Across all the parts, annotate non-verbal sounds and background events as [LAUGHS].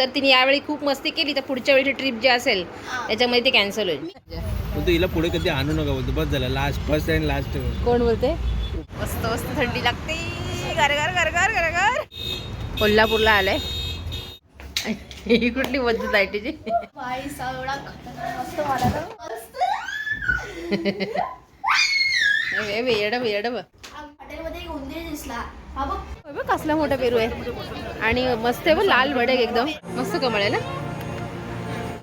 जर तिने यावेळी खूप मस्ती केली तर पुढच्या वेळीची ट्रिप जी असेल त्याच्यामध्ये ती कॅन्सल होईल. बोलतो हिला पुढे कधी आणू नका बोलतो. बस झालं लास्ट फर्स्ट अँड लास्ट कोण बोलते? मस्त मस्त थंडी लागते. घर घर घर घर घर घर. कोल्हापूरला आलंय. [LAUGHS] ही कुठली पद्धत ना मस्त. वेड वेड हॉटेलमध्ये एक उंदीर दिसला. बघ. बघ कसला मोठा पेरू आहे. आणि मस्त आहे बघ लाल भडक एकदम. मस्त कमळ आहे ना?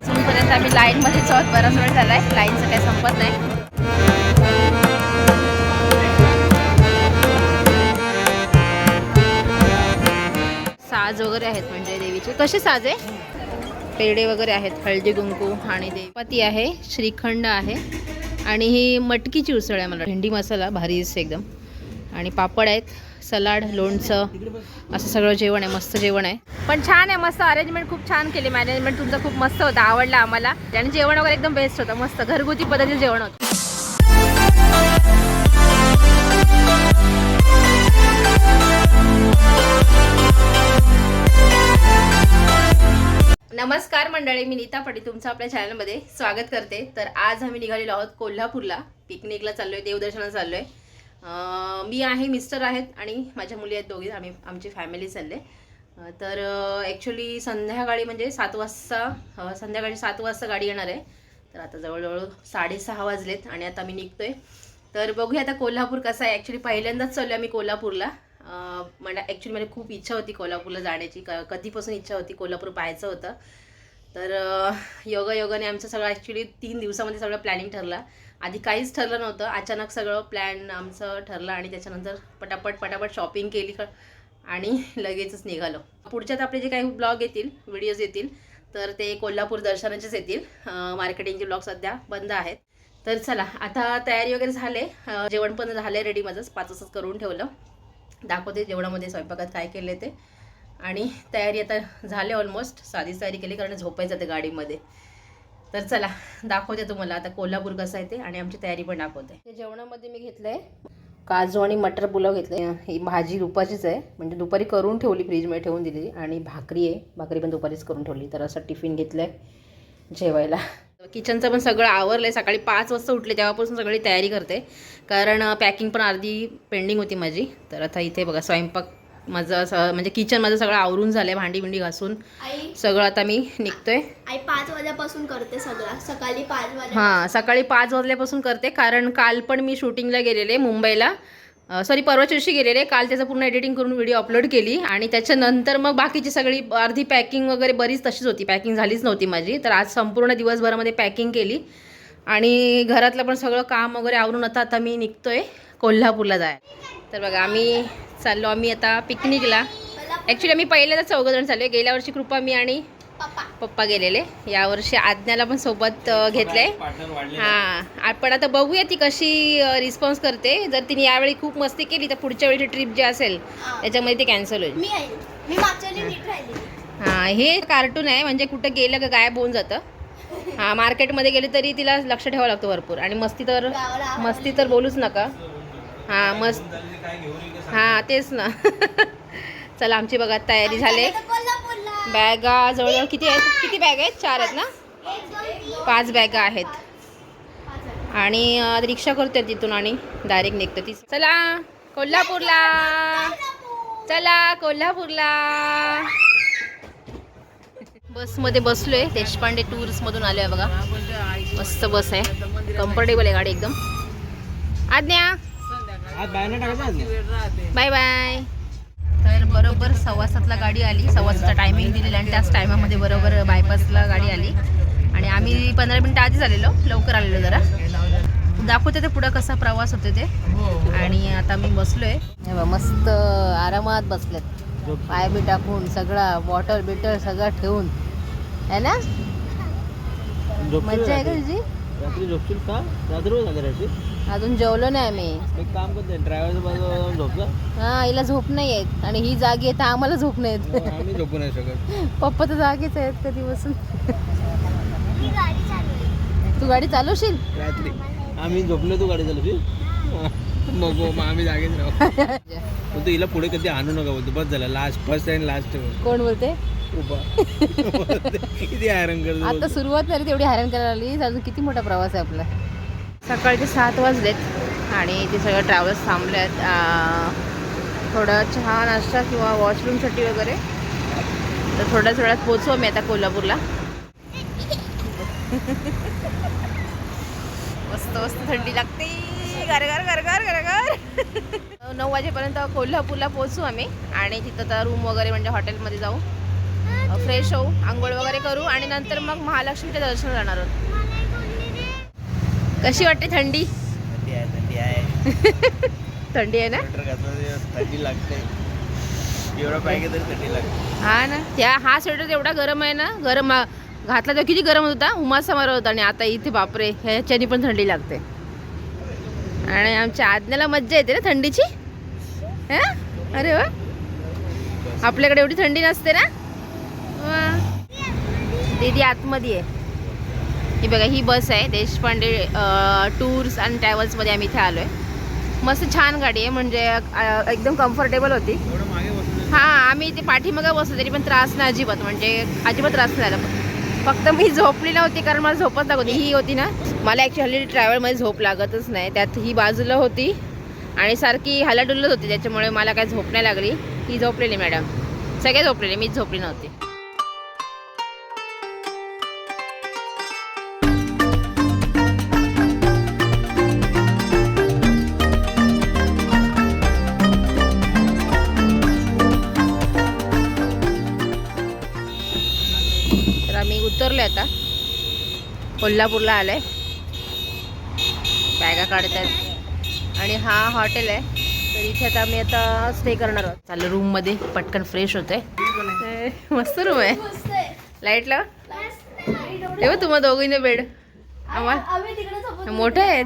अजूनपर्यंत आम्ही लाईन मध्येच आहोत बराच वेळ झालाय. लाईनचं काही संपत नाही. साज वगैरे आहेत म्हणजे देवीचे. कसे साज आहे? पेढे वगैरे आहेत हळदी कुंकू आणि देवपती आहे श्रीखंड आहे. आणि ही मटकीची उसळ आहे मला. भेंडी मसाला भारी दिसते एकदम. आणि पापड आहेत. सलाड लोणचं असं सगळं जेवण आहे मस्त जेवण आहे. पण छान आहे मस्त अरेंजमेंट खूप छान केली. मॅनेजमेंट तुमचं खूप मस्त होतं आवडलं आम्हाला. आणि जेवण वगैरे एकदम बेस्ट होतं मस्त. घरगुती पद्धतीचं जेवण होतं. नमस्कार मंडळी मी नीता पाटील तुमचं आपल्या चॅनलमध्ये स्वागत करते. तर आज आम्ही निघालेलो आहोत कोल्हापूरला. पिकनिकला चाललोय देवदर्शनाला चाललोय. मी आहे मिस्टर आहेत आणि माझ्या मुली आहेत दोघी आम्ही आमची फॅमिली चालले तर ॲक्च्युली संध्याकाळी म्हणजे सात वाजता संध्याकाळी सात वाजता गाडी येणार आहे. तर आता जवळजवळ साडेसहा वाजलेत आणि आता मी निघतोय. तर बघूया आता कोल्हापूर कसं आहे. ॲक्च्युली पहिल्यांदाच चाललो आम्ही कोल्हापूरला. अं, मला ॲक्च्युली मला खूप इच्छा होती कोल्हापूरला जाण्याची. क कधीपासून इच्छा होती कोल्हापूर पाहायचं होतं. तर योगा योगाने आमचं सगळं ॲक्च्युली तीन दिवसामध्ये सगळं प्लॅनिंग ठरलं. आधी काहीच ठरलं नव्हतं. अचानक सगळं प्लॅन आमचं ठरलं आणि त्याच्यानंतर पटापट पटापट शॉपिंग केली. क- आणि [LAUGHS] लगेचच निघालो. पुढच्यात आपले जे काही ब्लॉग येतील व्हिडिओज येतील तर ते कोल्हापूर दर्शनाचेच येतील. मार्केटिंगचे ब्लॉग सध्या बंद आहेत. तर चला आता तयारी वगैरे झाले. जेवण पण झालं रेडी माझंच पाच करून ठेवलं. दाखवते जेवणामध्ये स्वयंपाकात काय केले ते. आणि तयारी आता झाले ऑलमोस्ट साधीच तयारी केली कारण झोपायचं ते गाडीमध्ये. तर चला दाखवते तुम्हाला. आता कोल्हापूर कसं आहे ते आणि आमची तयारी पण दाखवते. ते जेवणामध्ये मी घेतलंय. काजू आणि मटर पुलाव घेतले ही भाजी दुपारचीच आहे. म्हणजे दुपारी करून ठेवली फ्रीजमध्ये ठेवून दिली आणि भाकरी आहे. भाकरी पण दुपारीच करून ठेवली. तर असं टिफिन घेतलंय जेवायला. किचनचं पण सगळं आवरलंय. सकाळी पाच वाजता उठले तेव्हापासून सगळी तयारी करते. कारण पॅकिंग पण अर्धी पेंडिंग होती माझी. तर आता इथे बघा स्वयंपाक माझं असं म्हणजे किचन माझं सगळं आवरून झालंय भांडी बिंडी घासून. आई. सगळं आता मी निघतोय. आई पाच वाजेपासून करते सगळं. सकाळी पाच हां सकाळी पाच वाजल्यापासून करते कारण काल पण मी शूटिंगला गेलेले मुंबईला. सॉरी परवाच्या दिवशी गेलेले काल त्याचं पूर्ण एडिटिंग करून व्हिडिओ अपलोड केली आणि त्याच्यानंतर मग बाकीची सगळी अर्धी पॅकिंग वगैरे बरीच तशीच होती पॅकिंग झालीच नव्हती माझी. तर आज संपूर्ण दिवसभरामध्ये पॅकिंग केली. आणि घरातलं पण सगळं काम वगैरे आवरून आता आता मी निघतोय कोल्हापूरला जाय तर बघा आम्ही चाललो आम्ही आता पिकनिकला. ॲक्च्युली आम्ही पहिल्यांदाच चौघजण चाललो आहे. गेल्या वर्षी कृपा मी आणि पप्पा. पप्पा गेलेले. यावर्षी आज्ञाला पण सोबत पार्टनर वाढले हां. आपण आता बघूया ती कशी रिस्पॉन्स करते. जर तिने यावेळी खूप मस्ती केली तर पुढच्या वेळीची ट्रिप जी असेल हा. त्याच्यामध्ये ती कॅन्सल होईल. मी आहे. मी मागच्या वेळी नीट राहिली. हां हे कार्टून आहे. म्हणजे कुठं गेलं का गायब होऊन जातं. हां मार्केटमध्ये गेले तरी तिला लक्ष ठेवावं लागतं भरपूर. आणि मस्ती तर. मस्ती तर बोलूच नका. हां मस्त. हां तेच ना. [LAUGHS] चला आमची बघा तयारी झाली. बॅगा जवळजवळ किती आहेत? किती बॅग आहेत? चार आहेत ना? पाच बॅगा आहेत. आहे. आणि रिक्षा करते तिथून आणि डायरेक्ट निघते ती चला कोल्हापूरला. चला कोल्हापूरला. बसमध्ये बसलोय. देशपांडे टूर्स मधून आलोय बघा. मस्त बस आहे. कम्फर्टेबल आहे गाडी एकदम. आज्ञा. Bye bye. तर बरोबर सव्वा सातला गाडी आली. सव्वा सातचा टायमिंग दिलेला आणि त्याच टायमामध्ये बरोबर बायपासला गाडी आली. आणि आम्ही पंधरा मिनटं आधीच आलेलो लवकर आलेलो जरा. दाखवते ते पुढं कसा प्रवास होते ते. आणि आता मी बसलोय. मस्त आरामात बसलेत. पाय बी टाकून सगळा बॉटल बिटल सगळं ठेवून. है ना? मज्जा आहे का रात्री? तुझी? रात्री झोपशील का? रात्री रोज झाली रात्री. अजून जेवलो नाही आम्ही. एक काम करते ड्रायव्हरच्या बाजूला जाऊन झोपला हा हिला झोप नाही येत. आणि ही जागी आहे तर आम्हाला झोप नाही येत. आम्ही झोपू नाही शकत. [LAUGHS] पप्पा तर जागीच आहेत कधीपासून ही गाडी चालू आहे. तू गाडी चालवशील? रात्री. आम्ही झोपलो तू गाडी चालवशील? [LAUGHS] मग मग आम्ही जागेच राहू. [LAUGHS] बोलतो हिला पुढे कधी आणू नका बोलतो. बस झालं लास्ट फर्स्ट अँड लास्ट कोण बोलते? किती आयरन करतो आता सुरुवात झाली तेवढी हैराण करायला लागली. अजून किती मोठा प्रवास आहे आपला? सकाळचे सात वाजलेत आणि ते सगळं ट्रॅव्हल्स थांबले आहेत थोडं चहा नाश्ता किंवा वॉशरूमसाठी वगैरे. तर थोड्याच वेळात पोचू आम्ही आता कोल्हापूरला. मस्त मस्त थंडी लागते. गरगर गरगर गरगर नऊ वाजेपर्यंत कोल्हापूरला पोचू आम्ही आणि तिथं तर रूम वगैरे म्हणजे हॉटेलमध्ये जाऊ. फ्रेश होऊ आंघोळ वगैरे करू आणि नंतर मग महालक्ष्मीच्या दर्शन जाणार आहोत. कशी वाटते थंडी? थंडी आहे थंडी आहे. [LAUGHS] थंडी आहे ना? थंडी लागते. एवढं पाहिजे तरी थंडी लागते. हा ना. त्या हा स्वेटर एवढा गरम आहे ना गरम घातला तर किती गरम होता? उमासा मारत होता आणि आता इथे बापरे ह्याच्यानी पण थंडी लागते. आणि आमच्या आज्ञाला मज्जा येते ना थंडीची? हा? अरे वा. आपल्याकडे एवढी थंडी नसते ना. दीदी आतमध्ये आहे. ही बघा ही बस आहे. देशपांडे टूर्स अँड ट्रॅव्हल्समध्ये आम्ही इथे आलो आहे मस्त छान गाडी आहे. म्हणजे एकदम कम्फर्टेबल होती. हा आम्ही ते पाठीमागं बसलो तरी पण त्रास नाही अजिबात. म्हणजे अजिबात त्रास नाही झाला. फक्त मी झोपली नव्हती कारण मला झोपच लागत होती. ही होती ना. मला ॲक्च्युली ट्रॅव्हलमध्ये झोप लागतच नाही. त्यात ही बाजूला होती आणि सारखी हलाडुल्लत होती. त्याच्यामुळे मला काय झोप नाही लागली. ही झोपलेली मॅडम सगळे झोपलेले. मीच झोपली नव्हती. उतरलो आता. कोल्हापूरला आलोय. बॅगा काढत आहेत आणि हा हॉटेल आहे. तर इथे आता आम्ही आता स्टे करणार आहोत. चाललं रूममध्ये पटकन फ्रेश होते मस्त रूम आहे. आहे. लाइट लाव आहे. तेव्हा तुम्हा दोघीने बेड आम्हाला मोठे आहेत.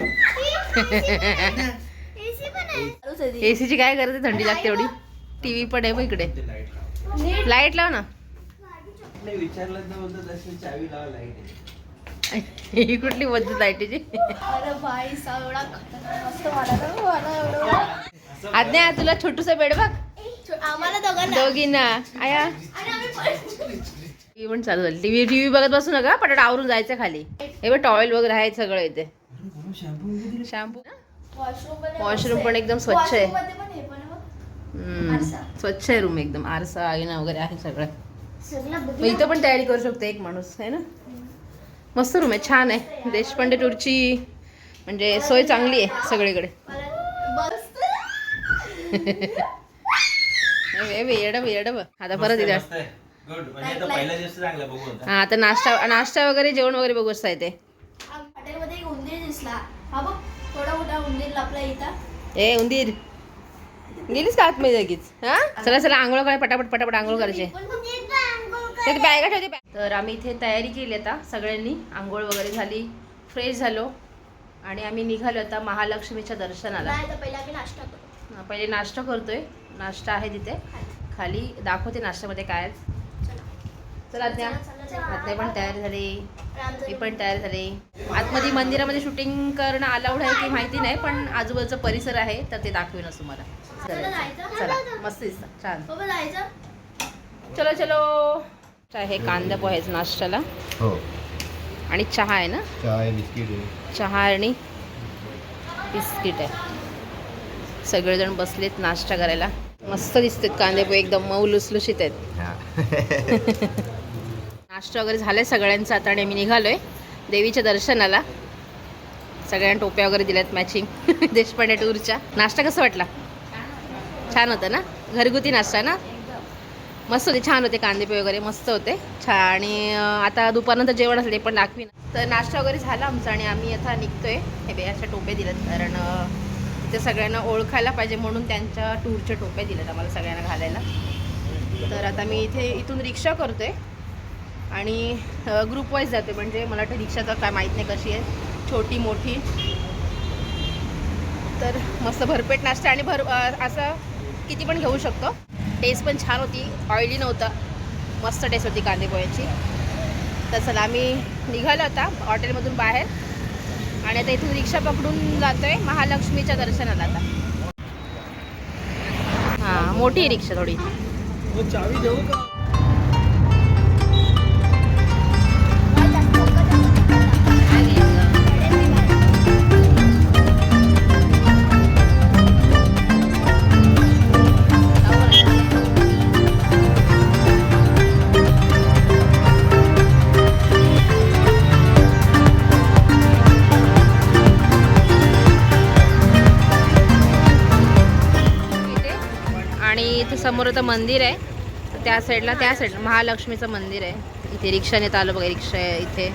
आहे. आहे. एसीची काय आहे? थंडी लागते एवढी. टीव्ही पण आहे बघ इकडे. लाइट लाव ना. नाही विचारलं तर बोलतो तशी चावी लावा लाइट ही कुठली पद्धत लाईटीची अरे भाई सा एवढा खतरनाक मस्त मला ना मला एवढं. आज्ञा तुला छोटूसा बेड बघ. आम्हाला दोघांना. दोघींना. आया. आणि आम्ही पण- टीव्ही पण चालू झाली. टीव्ही टीव्ही बघत बसू नका पटाट आवरून जायचं खाली. हे बघ टॉवेल वगैरे आहे सगळं इथे. शॅम्पू वॉशरूम पण आहे, वॉशरूम मस्त पण आहे. एकदम स्वच्छ आहे. वॉशरूममध्ये पण हे पण आहे बघ. हम्म. आरसा. स्वच्छ आहे रूम एकदम. आरसा आईना वगैरे आहे सगळं. मग. इथं पण तयारी करू शकतो एक माणूस आहे ना? मस्त रूम आहे छान आहे. देशपांडे टूरची म्हणजे सोय चांगली आहे सगळीकडे. आता परत इथे गुड म्हणजे हा आता नाश्ता नाश्ता वगैरे जेवण वगैरे बघू असता येते हा ए उंदीर. गेलीस का आतमध्ये लगेच? हा? चला चला आंघोळ करायला पटापट पटापट आंघोळ करायचे. बॅगा ठेवते. तर आम्ही इथे तयारी केली आता सगळ्यांनी. आंघोळ वगैरे झाली फ्रेश झालो. आणि आम्ही निघालो आता महालक्ष्मीच्या दर्शनाला. पहिले नाश्ता करू हा, पहिले नाश्ता करतोय. नाश्ता आहे तिथे. खाली दाखवते नाश्त्यामध्ये काय. चला. आज्ञा. आज्ञा पण तयार झाली. मी पण तयार झाले. आतमध्ये मंदिरामध्ये शूटिंग करणं अलाउड आहे की माहिती नाही पण आजूबाजूचा परिसर आहे तर ते दाखवेनच तुम्हाला चला जायचं? चला मस्त दिसतं. छान. जायचं. चलो चलो. हे कांदा पोह्याचं नाश्त्याला. हो. आणि चहा आहे ना? चाय बिस्किट आहे. चहा आणि बिस्किट आहे. सगळेजण बसलेत नाश्ता करायला. मस्त दिसतात कांदे पोहे एकदम मऊ लुसलुशीत आहेत. [LAUGHS] नाश्ता वगैरे झालाय सगळ्यांचा आता आणि आम्ही निघालोय देवीच्या दर्शनाला. सगळ्यांना टोप्या वगैरे दिल्यात मॅचिंग [LAUGHS] देशपांडे टूरच्या नाश्ता कसा वाटला? छान होता ना? घरगुती नाश्ता ना? मस्त होते छान होते कांदे वगैरे मस्त होते. छान आणि आता दुपारनंतर जेवण असेल ते पण दाखवी तर नाश्ता वगैरे झाला आमचा आणि आम्ही आता निघतोय. हे बे अशा टोप्या दिल्यात कारण ते इथे सगळ्यांना ओळखायला पाहिजे म्हणून त्यांच्या टूरच्या टोप्या दिल्यात आम्हाला सगळ्यांना घालायला. तर आता मी इथे इथून रिक्षा करतोय. आणि ग्रुप वाईज जाते म्हणजे मला वाटतं रिक्षाचं काय माहीत नाही कशी आहे. छोटी मोठी. तर मस्त भरपेट नाश्ता आणि भर असं किती पण घेऊ शकतो. टेस्ट पण छान होती. ऑइली नव्हता. मस्त टेस्ट होती कांदेपोह्याची तर चला आम्ही निघालो आता हॉटेलमधून बाहेर. आणि आता इथून रिक्षा पकडून जातो आहे महालक्ष्मीच्या दर्शनाला आता. हां मोठी आहे रिक्षा थोडी. चावी देऊ का? मंदिर आहे. तर त्या साईडला त्या साईडला महालक्ष्मीचं मंदिर आहे. इथे रिक्षाने येत आलो बघा रिक्षा आहे इथे.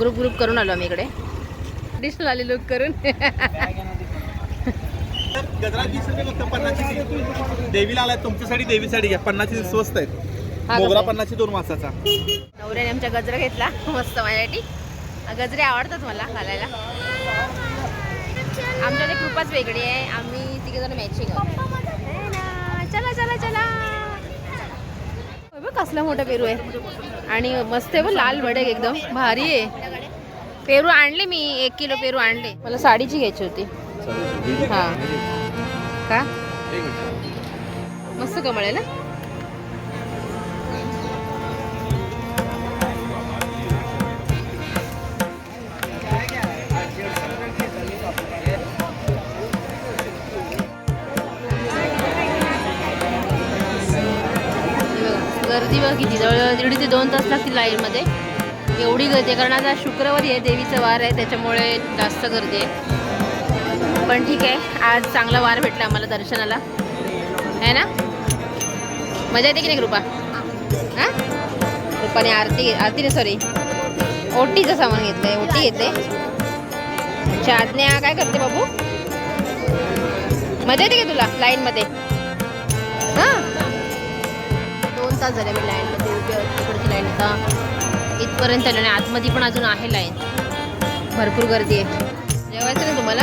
ग्रुप ग्रुप करून आलो आम्ही इकडे. डिशनल आले लुक करून. देवीला आलाय तुमच्यासाठी देवीसाठी घ्या. पन्नासची स्वस्त आहेत हा मोगरा का? पन्नासची दोन मासाचा. नवऱ्याने आमच्या गजरा घेतला मस्त माझ्यासाठी. गजरे आवडतात मला घालायला. आमच्याकडे खूपच वेगळी आहे. आम्ही तिघे जण मॅचिंग चला चला चला. बघ, कसला मोठा पेरू आहे. आणि मस्त आहे बघ लाल भडक एकदम. भारी आहे. पेरू आणले मी एक किलो पेरू आणले. मला साडीची घ्यायची होती. हा. का? मस्त कमळ आहे ना? गर्दी बघ किती जवळ दीड ते दोन तास लागतील लाईनमध्ये. एवढी गर्दी आहे कारण आता शुक्रवारी आहे देवीचा वार आहे त्याच्यामुळे जास्त गर्दी आहे. पण ठीक आहे आज चांगला वार भेटला आम्हाला दर्शनाला. आहे ना? मजा येते की नाही कृपा? हां? कृपाने आरती आरतीने सॉरी ओटीचं सामान घेतलं आहे ओटी घेते चादण्या काय करते बाबू? मजा येते का तुला लाईनमध्ये? हां? तास झाले मी लाईनमध्ये उभी तिकडची लाईन आता इथपर्यंत आलं आणि आतमध्ये पण अजून आहे लाईन भरपूर गर्दी आहे. जेवायचं ना तुम्हाला?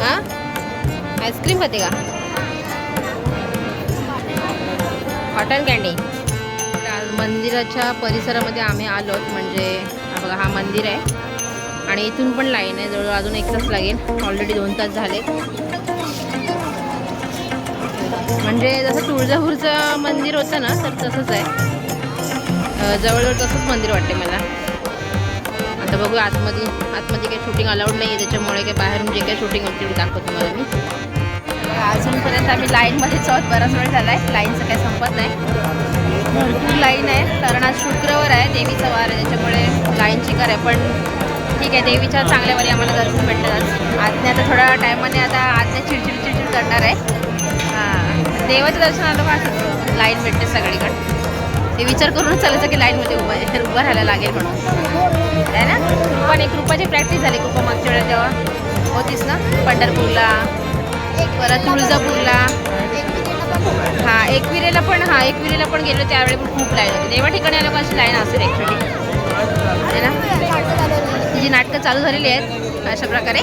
हां? आईस्क्रीम खाते का? कॉटन कॅन्डी मंदिराच्या परिसरामध्ये आम्ही आलो म्हणजे बघा हा मंदिर आहे. आणि इथून पण लाईन आहे जवळ अजून एक तास लागेल. ऑलरेडी दोन तास झाले. म्हणजे जसं तुळजापूरचं मंदिर होतं ना तर तसंच आहे. जवळजवळ तसंच मंदिर वाटते मला. आता बघू आतमध्ये आतमध्ये काही शूटिंग अलाउड नाही आहे त्याच्यामुळे काही बाहेरून जे काही शूटिंग होते ते दाखवतो मला मी. अजूनपर्यंत आम्ही लाईनमध्येच आहोत बराच वेळ झाला आहे लाईनचं काही संपत नाही. भरपूर लाईन आहे कारण आज शुक्रवार आहे देवीचा वार आहे त्याच्यामुळे लाईनची कर आहे. पण ठीक आहे देवीच्या चांगल्यावर आम्हाला दर्शन भेटतात आज. आज्ञा आता थोड्या टायमाने आता आज्ञा चिडचिड चिडचिड करणार आहे. देवाच्या दर्शनाला दर्शन आलं का लाईन भेटते सगळीकडे. ते विचार करूनच चालायचं की लाईनमध्ये उभं आहे तर उभं राहायला लागेल म्हणून. आहे ना? पण एक रुपाची प्रॅक्टिस झाली कृपा मागच्या वेळेला तेव्हा. होतीस ना? पंढरपूरला परत तुळजापूरला. हां एकविरेला पण हां एकविरेला पण गेलो त्यावेळी पण खूप लाईन होती. देवा ठिकाणी आलो का अशी लाईन असेल ॲक्च्युली आहे ना? तिची नाटकं चालू झालेली आहेत अशा प्रकारे.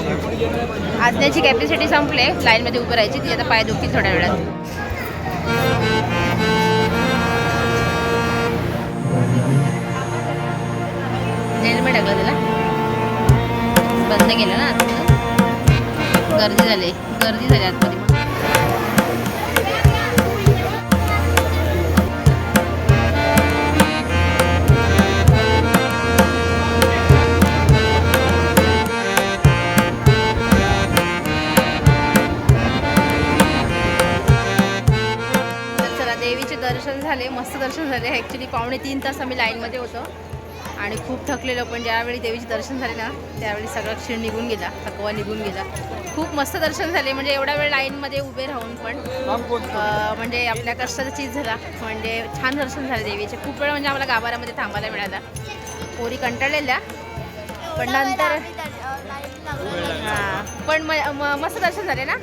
आज्ञाची कॅपॅसिटी आहे. लाईनमध्ये उभं राहायची. ती आता पाय दुखतील थोड्या वेळात. बंद केलं ना आतमध्ये गर्दी झाली. गर्दी झाली आतमध्ये. चला देवीचे दर्शन झाले मस्त दर्शन झाले. ॲक्च्युली पावणे तीन तास आम्ही लाईनमध्ये होतो. आणि खूप थकलेलो पण ज्यावेळी देवीचे दर्शन झाले ना त्यावेळी सगळा क्षीण निघून गेला थकवा निघून गेला. खूप मस्त दर्शन झाले म्हणजे एवढा वेळ लाईनमध्ये उभे राहून पण म्हणजे आपल्या कष्टाचा चीज झाला. म्हणजे छान दर्शन झाले देवीचे. खूप वेळ म्हणजे आम्हाला गाभाऱ्यामध्ये थांबायला मिळाला. पोरी कंटाळलेल्या पण नंतर हां पण मस्त दर्शन झाले ना?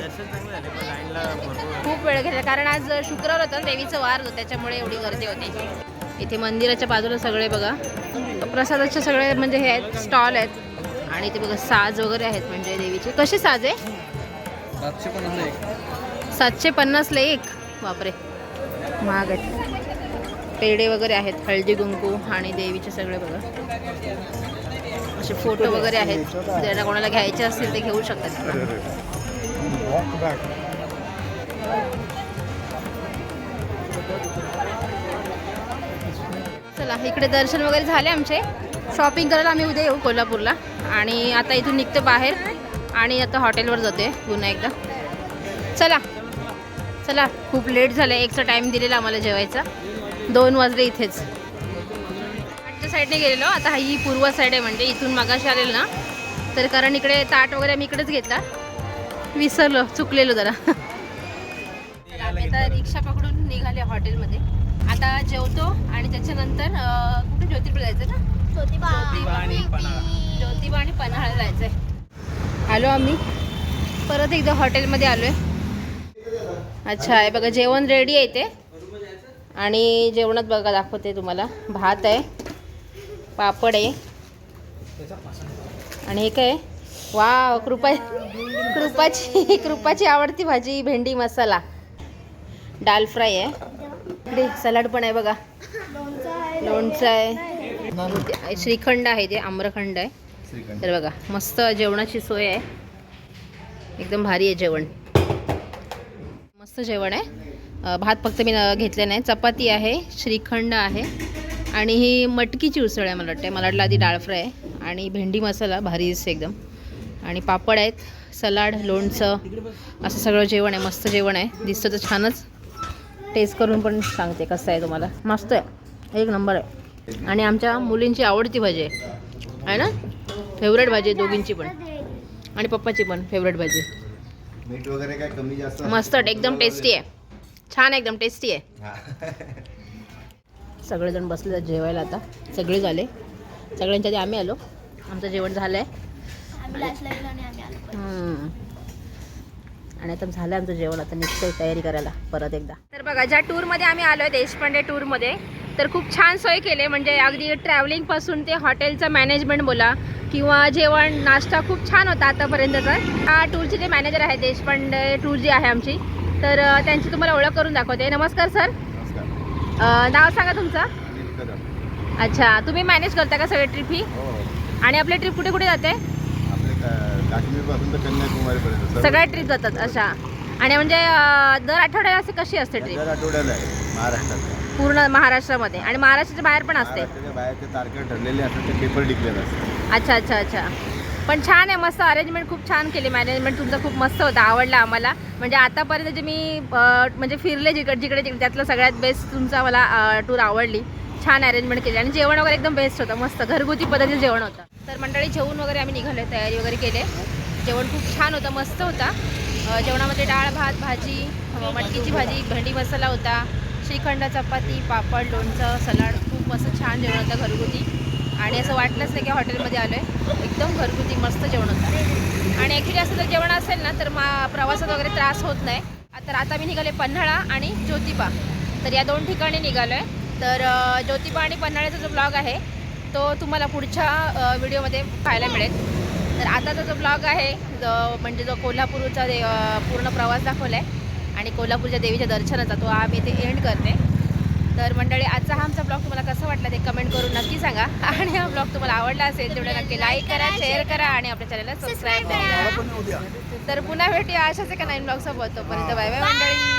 खूप वेळ घेतला कारण आज शुक्रवार होता ना देवीचं वार होतं त्याच्यामुळे एवढी गर्दी होती. इथे मंदिराच्या बाजूला सगळे बघा. प्रसादाचे सगळे म्हणजे हे आहेत स्टॉल आहेत. आणि ते बघा साज वगैरे आहेत म्हणजे देवीचे. कसे साज आहे? सातशे पन्नासला एक बापरे. महाग आहेत. पेढे वगैरे आहेत हळदी कुंकू आणि देवीचे सगळे बघा. असे फोटो वगैरे आहेत. ज्यांना कोणाला घ्यायचे असतील ते घेऊ शकतात. चला इकडे दर्शन वगैरे झाले आमचे. शॉपिंग करायला आम्ही उद्या येऊ कोल्हापूरला. आणि आता इथून निघते बाहेर आणि आता हॉटेलवर जाते पुन्हा एकदा. चला चला खूप लेट झालं एकचा टाईम दिलेला आम्हाला जेवायचा. दोन वाजले इथेच. आठच्या साईडने गेलेलो. आता हा ही पूर्व साईड आहे म्हणजे इथून मागाशी आलेलो ना. तर कारण इकडे ताट वगैरे आम्ही इकडेच घेतला. विसरलो चुकलेलो जरा. [LAUGHS] आम्ही आता रिक्षा पकडून निघाले हॉटेलमध्ये. आता जेवतो आणि त्याच्यानंतर कुठे ज्योतिर्पला जायचं ना? ज्योतिबा. ज्योतिबा आणि पन्हाळा. जायचंय. आलो आम्ही. परत एकदा हॉटेलमध्ये आलोय. अच्छा आहे बघा जेवण रेडी आहे ते आणि जेवणात बघा दाखवते तुम्हाला. भात आहे पापड आहे. आणि हे काय? वा कृपा कृपाची कृपाची आवडती भाजी भेंडी मसाला. डाल फ्राय आहे. इकडे सलाड पण आहे बघा. लोणचं आहे. श्रीखंड आहे ते आम्रखंड आहे. तर बघा मस्त जेवणाची सोय आहे. एकदम भारी आहे जेवण. मस्त जेवण आहे. भात फक्त मी न- घेतले नाही. चपाती आहे श्रीखंड आहे आणि ही मटकीची उसळ आहे मला वाटते मला वाटलं आधी डाळ फ्राय आहे आणि भेंडी मसाला भारी दिसते एकदम. आणि पापड आहेत सलाड लोणचं असं सगळं जेवण आहे. मस्त जेवण आहे. दिसतं तर छानच. टेस्ट करून पण सांगते कसं आहे तुम्हाला. मस्त आहे. एक नंबर आहे. आणि आमच्या मुलींची आवडती भाजी आहे. आहे ना? फेवरेट भाजी आहे दोघींची पण. आणि पप्पाची पण फेवरेट भाजी. मीठ वगैरे काय कमी जास्त मस्त एकदम टेस्टी आहे. छान आहे, एकदम टेस्टी आहे. सगळेजण बसले जेवायला आता. सगळे झाले. सगळ्यांच्या आधी आम्ही आलो. आमचं जेवण झालं आहे आणि आता झालं आमचं जेवण. आता निघतंय तयारी करायला परत एकदा. तर बघा ज्या टूरमध्ये आम्ही आलो आहे देशपांडे टूरमध्ये तर खूप छान सोय केली. म्हणजे अगदी ट्रॅव्हलिंगपासून ते हॉटेलचं मॅनेजमेंट बोला किंवा जेवण नाश्ता खूप छान होता आतापर्यंतचा. हा टूरचे जे मॅनेजर आहे देशपांडे टूर जी आहे आमची तर त्यांची तुम्हाला ओळख करून दाखवते. नमस्कार सर. नमस्कार. नाव सांगा तुमचं. अच्छा तुम्ही मॅनेज करता का सगळी ट्रिप ही? हो. आणि आपली ट्रिप कुठे कुठे जाते? तर कन्याकुमारीपर्यंत सगळ्या ट्रिप जातात अशा. आणि म्हणजे अ, दर आठवड्याला असे कशी असते ट्रिप दर आठवड्याला आहे महाराष्ट्रात. पूर्ण महाराष्ट्रामध्ये. आणि महाराष्ट्राच्या बाहेर पण असते. महाराष्ट्राच्या बाहेरच्या तारखा ठरलेले असतात ते पेपर डिक्लेअर असतात. अच्छा अच्छा अच्छा. पण छान आहे मस्त अरेंजमेंट खूप छान केली. मॅनेजमेंट तुमचं खूप मस्त होतं आवडलं आम्हाला. म्हणजे आतापर्यंत जे मी अ, म्हणजे फिरले जिकडे जिकडे जिकडे त्यातलं सगळ्यात बेस्ट तुमचा मला टूर आवडली. छान अरेंजमेंट केली आणि जेवण वगैरे एकदम बेस्ट होतं. मस्त घरगुती पद्धतीचं जेवण होतं. तर मंडळी जेवण वगैरे आम्ही निघालो तयारी वगैरे केले. जेवण खूप छान होतं मस्त होता. जेवणामध्ये डाळ भात भाजी मटकीची भाजी भेंडी मसाला होता श्रीखंड चपाती पापड लोणचं सलाड खूप मस्त छान जेवण होतं घरगुती. आणि असं वाटलंच नाही की हॉटेलमध्ये आलो आहे एकदम घरगुती मस्त जेवण होतं. आणि ॲक्च्युली असं जर जेवण असेल ना तर मा प्रवासात वगैरे त्रास होत नाही. तर आता मी निघाले पन्हाळा आणि ज्योतिबा. तर या दोन ठिकाणी निघालो आहे तर ज्योतिबा आणि पन्हाळ्याचा जो ब्लॉग आहे तो तुम्हाला पुढच्या व्हिडिओमध्ये पाहायला मिळेल. तर आताचा जो ब्लॉग आहे जो म्हणजे जो कोल्हापूरचा दे- पूर्ण प्रवास दाखवला आहे आणि कोल्हापूरच्या देवीच्या दर्शनाचा तो आम्ही ते एंड करते. तर मंडळी आजचा हा आमचा ब्लॉग तुम्हाला कसा वाटला ते कमेंट करून नक्की सांगा. आणि हा ब्लॉग तुम्हाला आवडला असेल तेवढं नक्की लाईक करा शेअर करा आणि आपल्या चॅनलला सबस्क्राईब करा. तर पुन्हा भेटूया अशाच एका नवीन ब्लॉग सोबत. तोपर्यंत बाय बाय मंडळी.